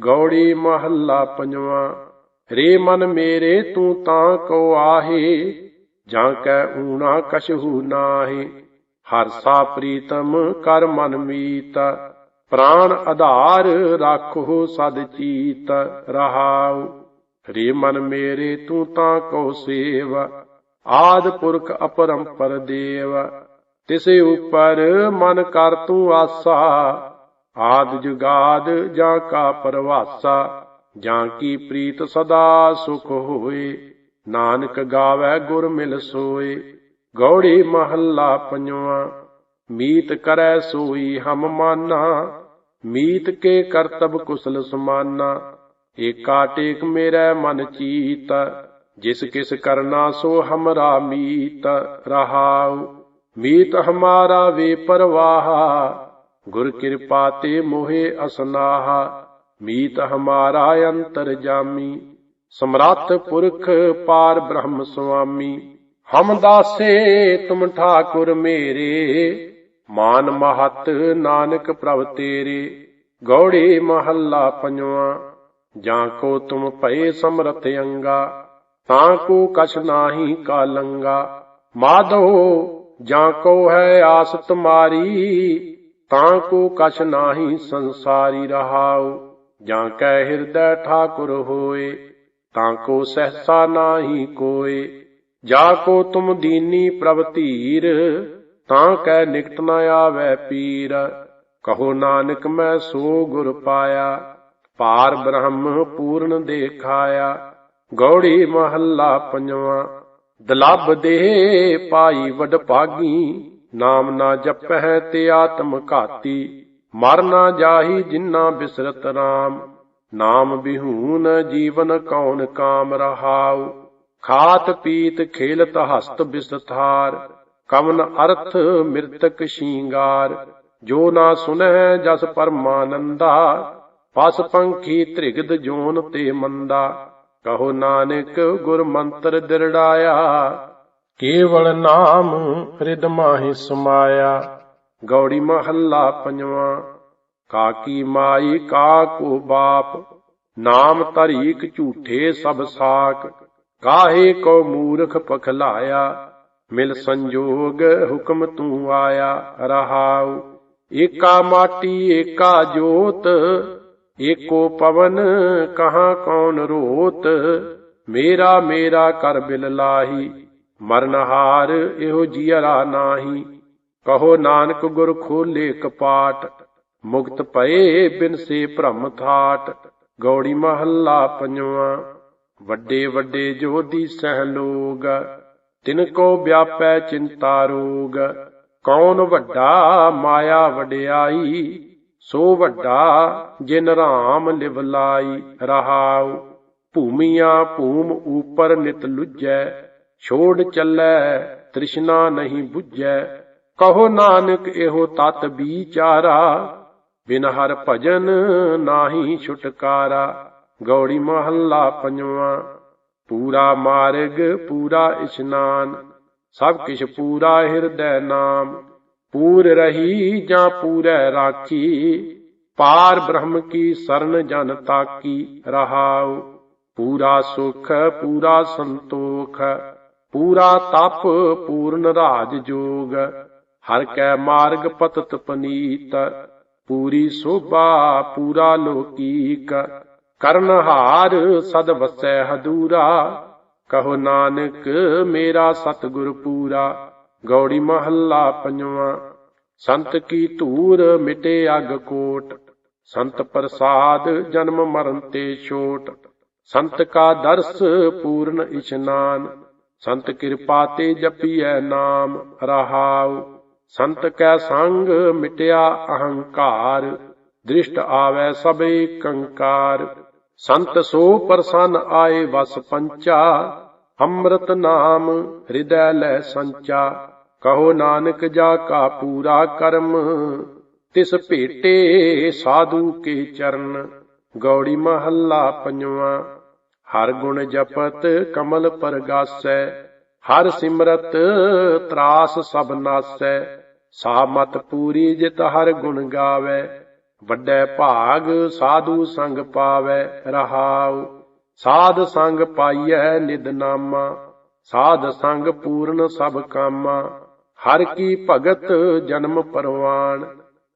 ਗੌੜੀ ਮਹੱਲਾ ਪੰਜਵਾਂ ਰੇ ਮਨ ਮੇਰੇ, ਤੂੰ ਤਾਂ ਕੋ ਆਹੇ, ਜਾਂ ਕੈ ਊਣਾ ਕਛਹੂ ਨਾਹੀ। ਹਰ ਪ੍ਰੀਤਮ ਕਰ ਮਨ ਮੀਤ, ਪ੍ਰਾਣ ਆਧਾਰ ਰਾਖੋ ਸਦ ਚੀਤ ਰਹਾਉ। ਰੇ ਮਨ ਮੇਰੇ, ਤੂੰ ਤਾਂ ਕੋ ਸੇਵ, ਆਦ ਪੁਰਖ ਅਪਰੰਪਰ ਦੇਵ। ਤਿਸੇ ਉਪਰ ਮਨ ਕਰ ਤੂੰ ਆਸਾ ਆਦ ਜੁਗਾਦ ਜਾਂ ਕਾ ਪਰਵਾਸਾ, ਜਾਂ ਕੀ ਪ੍ਰੀਤ ਸਦਾ ਸੁਖ ਹੋਏ। ਨਾਨਕ ਗਾਵੇ ਗੁਰ ਮਿਲ ਸੋਏ, ਗੌੜੀ ਮਹੱਲਾ ਪੰਜਵਾਂ। ਮੀਤ ਕਰੈ ਸੋਈ ਹਮ ਮਾਨਾ, ਮੀਤ ਕੇ ਕਰਤਬ ਕੁਸਲ ਸਮਾਨਾ। ਏਕਾ ਟੇਕ ਮੇਰਾ ਮਨ ਚੀਤ, ਜਿਸ ਕਿਸ ਕਰਨਾ ਸੋ ਹਮਰਾ ਮੀਤ ਰਹਾਉ। ਮੀਤ ਹਮਾਰਾ ਵੇ ਪਰਵਾਹਾ ਗੁਰ ਕਿਰਪਾ ਤੇ ਮੋਹਿ ਅਸਨਾਹਾ, ਮੀਤ ਹਮਾਰਾ ਅੰਤਰ ਜਾਮੀ। ਸਮਰੱਥ ਪੁਰਖ ਪਾਰ ਬ੍ਰਹਮ ਸੁਆਮੀ। ਹਮ ਦਾਸੇ ਤੁਮ ਠਾਕੁਰ ਮੇਰੇ, ਮਾਨ ਮਹਤ ਨਾਨਕ ਪ੍ਰਭ ਤੇਰੇ। ਗੌੜੇ ਮਹੱਲਾ ਪੰਜਵਾਂ, ਜਾਂ ਕੋ ਤੁਮ ਭਏ ਸਮਰਥ ਅੰਗਾ, ਤਾਂ ਕੋ ਕਛ ਨਾਹੀ ਕਾਲੰਗਾ। ਮਾਧੋ, ਜਾਂ ਕੋ ਹੈ ਆਸ ਤੁਮਾਰੀ ਤਾਂ ਕੋ ਕਛ ਨਾਹੀ ਸੰਸਾਰੀ ਰਹਾਉ, ਜਾਂ ਕੈ ਹਿਰਦੈ ਠਾਕੁਰ ਹੋਏ, ਤਾਂ ਕੋ ਸਹਸਾ ਨਾਹੀ ਕੋਏ। ਜਾ ਕੋ ਤੁਮ ਦੀਨੀ ਪ੍ਰਭ ਧੀਰ, ਤਾਂ ਕੈ ਨਿਕਟ ਨ ਆਵੈ ਪੀਰ। ਕਹੋ ਨਾਨਕ ਮੈਂ ਸੋ ਗੁਰ ਪਾਇਆ, ਪਾਰ ਬ੍ਰਹਮ ਪੂਰਨ ਦੇਖਾਇਆ। ਗੌੜੀ ਮਹੱਲਾ ਪੰਜਵਾਂ, ਦਲਬ ਦੇ ਪਾਈ ਵਡ ਭਾਗੀ ਨਾਮ ਨਾ ਜਪਹਿ ਤੇ ਆਤਮ ਘਾਤੀ, ਮਰ ਨਾ ਜਾਹੀ ਜਿਨ੍ਹਾਂ ਬਿਸਰਤ ਰਾਮ। ਨਾਮ ਬਿਹੂਨ ਜੀਵਨ ਕੌਣ ਕਾਮ ਰਹਾਉ, ਖਾਤ ਪੀਤ ਖੇਲਤ ਹਸਤ ਬਿਸਥਾਰ। ਕਵਨ ਅਰਥ ਮਿਰਤਕ ਸ਼ਿੰਗਾਰ, ਜੋ ਨਾ ਸੁਨਹਿ ਜਸ ਪਰਮਾਨੰਦਾ। ਪਸ ਪੰਖੀ ਤ੍ਰਿਗਦ ਜੋਨ ਤੇ ਮੰਦਾ, ਕਹੋ ਨਾਨਕ ਗੁਰ ਮੰਤਰ ਦਿਰੜਾਇਆ। ਕੇਵਲ ਨਾਮ ਹਿਰਦ ਮਾਹਿ ਸਮਾਇਆ। ਗੌੜੀ ਮਹੱਲਾ ਪੰਜਵਾਂ ਕਾਕੀ ਮਾਈ, ਕਾ ਕੋ ਬਾਪ, ਨਾਮ ਤਰੀਕ ਝੂਠੇ ਸਭ ਸਾਕ। ਕਾਹੇ ਕੋ ਮੂਰਖ ਪਖਲਾਇਆ, ਮਿਲ ਸੰਜੋਗ ਹੁਕਮ ਤੂੰ ਆਇਆ, ਰਹਾਉ। ਏਕਾ ਮਾਟੀ, ਏਕਾ ਜੋਤ, ਏਕੋ ਪਵਨ, ਕਹਾ ਕੌਣ ਰੋਤ। ਮੇਰਾ ਮੇਰਾ ਕਰ ਬਿਲ ਲਾਹੀ। ਮਰਨਹਾਰ ਇਹੋ ਜੀਅਰਾ ਨਾਹੀ। ਕਹੋ ਨਾਨਕ ਗੁਰ ਖੋਲੇ ਕਪਾਟ, ਮੁਕਤ ਪਏ ਬਿਨ ਸੇ ਭ੍ਰਮ ਥਾਟ। ਗੌੜੀ ਮਹੱਲਾ ਪੰਜਵਾਂ, ਵੱਡੇ ਵੱਡੇ ਜੋਦੀ ਸਹਿ ਲੋਗ, ਤਿਨ ਕੋ ਵਿਆਪੈ ਚਿੰਤਾ ਰੋਗ। ਕੌਣ ਵੱਡਾ ਮਾਇਆ ਵਡਿਆਈ, ਸੋ ਵੱਡਾ ਜਿਨ ਰਾਮ ਲਿਵ ਲਾਈ ਰਹਾਉ। ਭੂਮੀਆਂ ਭੂਮ ਉਪਰ ਨਿਤ ਲੁਜੈ ਛੋੜ ਚੱਲੈ, ਤ੍ਰਿਸ਼ਨਾ ਨਹੀਂ 부ਝੈ ਕਹੋ ਨਾਨਕ, ਇਹੋ ਤਤ ਵਿਚਾਰਾ ਬਿਨ ਹਰ ਭਜਨ ਨਾਹੀ ਛੁਟਕਾਰਾ। ਗੌੜੀ ਮਹੱਲਾ ਪੰਜਵਾਂ। ਪੂਰਾ ਮਾਰਗ, ਪੂਰਾ ਇਸ਼ਨਾਨ। ਸਭ ਕਿਛ ਪੂਰਾ ਹਿਰਦੈ ਨਾਮ। ਪੂਰ ਰਹੀ ਜਾਂ ਪੂਰੈ ਰਾਖੀ। ਪਾਰ ਬ੍ਰਹਮ ਕੀ ਸਰਨ ਜਨ ਤਾਕੀ ਰਹਾਉ। ਪੂਰਾ ਸੁਖ, ਪੂਰਾ ਸੰਤੋਖ। ਪੂਰਾ ਤਪ ਪੂਰਨ ਰਾਜ ਜੋਗ, ਹਰ ਕੈ ਮਾਰਗ ਪਤਤ ਪਨੀਤ, ਪੂਰੀ ਸੋਭਾ ਪੂਰਾ ਲੋਕੀਕ, ਕਰਨ ਹਾਰ ਸਦ ਵਸੈ ਹਦੂਰਾ, ਕਹੋ ਨਾਨਕ ਮੇਰਾ ਸਤਿਗੁਰ ਪੂਰਾ, ਗੌੜੀ ਮਹੱਲਾ ਪੰਜਵਾਂ, ਸੰਤ ਕੀ ਧੂਰ ਮਿਟੇ ਅਗ ਕੋਟ, ਸੰਤ ਪ੍ਰਸਾਦ ਜਨਮ ਮਰਨ ਤੇ ਛੋਟ, ਸੰਤ ਕਾ ਦਰਸ ਪੂਰਨ ਇਸ਼ਨਾਨ ਸੰਤ ਕਿਰਪਾ ਤੇ ਜਪੀਐ ਨਾਮ ਰਹਾਉ। ਸੰਤ ਕੈ ਸੰਗ ਮਿਟਿਆ ਅਹੰਕਾਰ, ਦ੍ਰਿਸ਼ਟ ਆਵੈ ਸਭੇ ਕੰਕਾਰ। ਸੰਤ ਸੋ ਪ੍ਰਸੰਨ ਆਏ ਵਸ ਪੰਚਾ, ਅੰਮ੍ਰਿਤ ਨਾਮ ਹਿਰਦੈ ਲੈ ਸੰਚਾ। ਕਹੋ ਨਾਨਕ ਜਾ ਕਾ ਪੂਰਾ ਕਰਮ, ਤਿਸ ਭੇਟੇ ਸਾਧੂ ਕੇ ਚਰਨ। ਗੌੜੀ ਮਹੱਲਾ ਪੰਜਵਾਂ। ਹਰ ਗੁਣ ਜਪਤ ਕਮਲ ਪਰਗਾਸੈ, ਹਰ ਸਿਮਰਤ ਤਰਾਸ ਸਭ ਨਾਸੈ। ਸਾ ਮਤ ਪੂਰੀ ਜਿਤ ਹਰ ਗੁਣ ਗਾਵੇ, ਵੱਡੇ ਭਾਗ ਸਾਧੂ ਸੰਗ ਪਾਵੈ ਰਹਾਉ। ਸਾਧ ਸੰਗ ਪਾਈਐ ਨਿਦ ਨਾਮਾ, ਸਾਧ ਸੰਗ ਪੂਰਨ ਸਭ ਕਾਮਾ। ਹਰ ਕੀ ਭਗਤ ਜਨਮ ਪਰਵਾਨ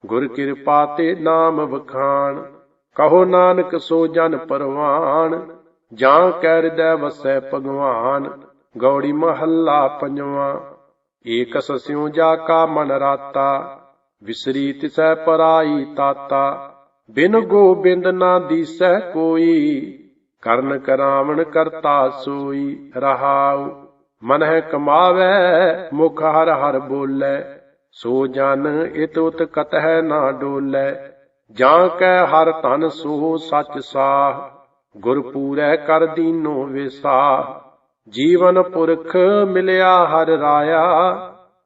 ਗੁਰ ਕਿਰਪਾ ਤੇ ਨਾਮ ਵਖਾਣ। ਕਹੋ ਨਾਨਕ ਸੋ ਜਨ ਪਰਵਾਨ ਜਾਂ ਕੈ ਹਿਰਦੈ ਵਸੈ ਭਗਵਾਨ, ਗੌੜੀ ਮਹੱਲਾ ਪੰਜਵਾਂ। ਏਕ ਸਸਿਉ ਜਾ ਕਾ ਮਨ ਰਾਤਾ ਵਿਸਰੀ ਤਿਸੈ ਪਰਾਈ ਤਾਤਾ। ਬਿਨ ਗੋਬਿੰਦ ਨਾ ਦੀਸੈ ਕੋਈ, ਕਰਨ ਕਰਾਵਣ ਕਰਤਾ ਸੋਈ ਰਹਾਉ। ਮਨ ਹੈ ਕਮਾਵੈ, ਮੁਖ ਹਰ ਹਰ ਬੋਲੇ। ਸੋ ਜਨ ਇਤ ਉਤ ਕਤਹਿ ਨਾ ਡੋਲੇ। ਜਾਂ ਕੈ ਹਰ ਧਨ ਸੋ ਸਚ ਸਾਹ। ਗੁਰ ਪੂਰੈ ਕਰ ਦੀਨੋ ਵਿਸਾਹ ਜੀਵਨ ਪੁਰਖ ਮਿਲਿਆ ਹਰ ਰਾਇਆ।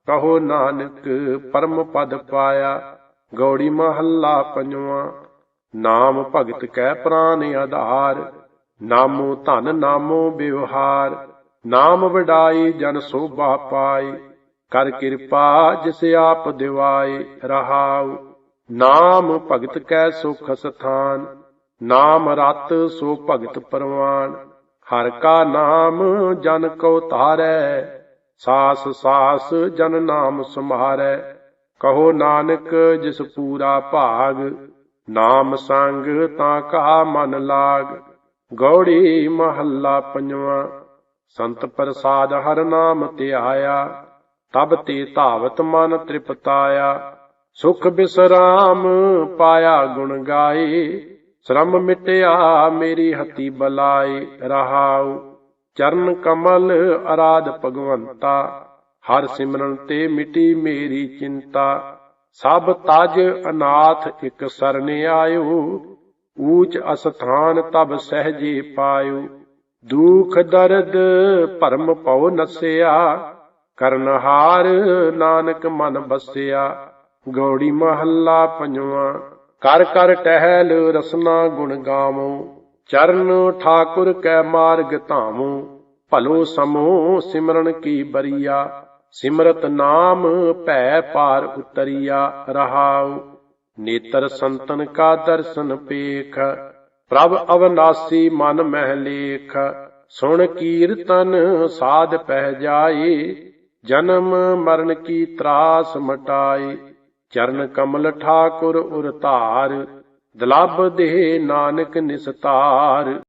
ਕਹੋ ਨਾਨਕ ਪਰਮ ਪਦ ਪਾਇਆ, ਗੌੜੀ ਮਹੱਲਾ ਪੰਜਵਾਂ। ਨਾਮ ਭਗਤ ਕੈ ਪ੍ਰਾਨ ਆਧਾਰ, ਨਾਮੋ ਧਨ ਨਾਮੋ ਵਿਵਹਾਰ। ਨਾਮ ਵਡਾਈ ਜਨ ਸੋਭਾ ਪਾਈ ਕਰ ਕਿਰਪਾ ਜਿਸ ਆਪ ਦਿਵਾਏ ਰਹਾਉ। ਨਾਮ ਭਗਤ ਕੈ ਸੁਖ ਸਥਾਨ ਨਾਮ ਰਤ ਸੋ ਭਗਤ ਪਰਵਾਨ, ਹਰ ਕਾ ਨਾਮ ਜਨ ਕੋ ਧਾਰੈ, ਸਾਸ ਸਾਸ ਜਨ ਨਾਮ ਸੰਭਾਰੈ। ਕਹੋ ਨਾਨਕ ਜਿਸ ਪੂਰਾ ਭਾਗ, ਨਾਮ ਸੰਗ ਤਾਂ ਕਾ ਮਨ ਲਾਗ। ਗੌੜੀ ਮਹੱਲਾ ਪੰਜਵਾਂ, ਸੰਤ ਪ੍ਰਸਾਦ ਹਰ ਨਾਮ ਧਿਆਇਆ ਤਬ ਤੇ ਧਾਵਤ ਮਨ ਤ੍ਰਿਪਤਾਇਆ। ਸੁਖ ਬਿਸਰਾਮ ਪਾਇਆ ਗੁਣ ਗਾਏ। ਸ਼ਰਮ ਮਿਟਿਆ ਮੇਰੀ ਹਤੀ ਬਲਾਏ ਰਹਾਉ। ਚਰਨ ਕਮਲ ਅਰਾਧ ਭਗਵੰਤਾ, ਹਰ ਸਿਮਰਨ ਤੇ ਮਿਟੀ ਮੇਰੀ ਚਿੰਤਾ। ਸਭ ਤਜ ਅਨਾਥ ਇਕ ਸਰਣ ਆਇਓ, ਊਚ ਅਸਥਾਨ ਤਬ ਸਹਜੇ ਪਾਇਓ। ਦੁਖ ਦਰਦ ਭਰਮ ਪਉ ਨਸਿਆ, ਕਰਨਹਾਰ ਨਾਨਕ ਮਨ ਬਸਿਆ। ਗੌੜੀ ਮਹੱਲਾ ਪੰਜਵਾਂ। ਕਰ ਕਰ ਟਹਿਲ ਰਸਨਾ ਗੁਣ ਗਾਵੋ, ਚਰਨ ਠਾਕੁਰ ਕੈ ਮਾਰਗ ਧਾਵੋ। ਭਲੋ ਸਮੋ ਸਿਮਰਨ ਕੀ ਬਰੀਆ, ਸਿਮਰਤ ਨਾਮ ਭੈ ਪਾਰ ਉਤਰੀਆ ਰਹਾਉ। ਨੇਤਰ ਸੰਤਨ ਕਾ ਦਰਸ਼ਨ ਪੇਖ, ਪ੍ਰਭ ਅਵਨਾਸੀ ਮਨ ਮਹਿ ਲੇਖ। ਸੁਣ ਕੀਰਤਨ ਸਾਧ ਪਹਿ ਜਾਏ, ਜਨਮ ਮਰਨ ਕੀ ਤਰਾਸ ਮਟਾਏ। ਚਰਨ ਕਮਲ ਠਾਕੁਰ ਉਰ ਧਾਰ ਦਲਬ ਦੇ ਨਾਨਕ ਨਿਸਤਾਰ।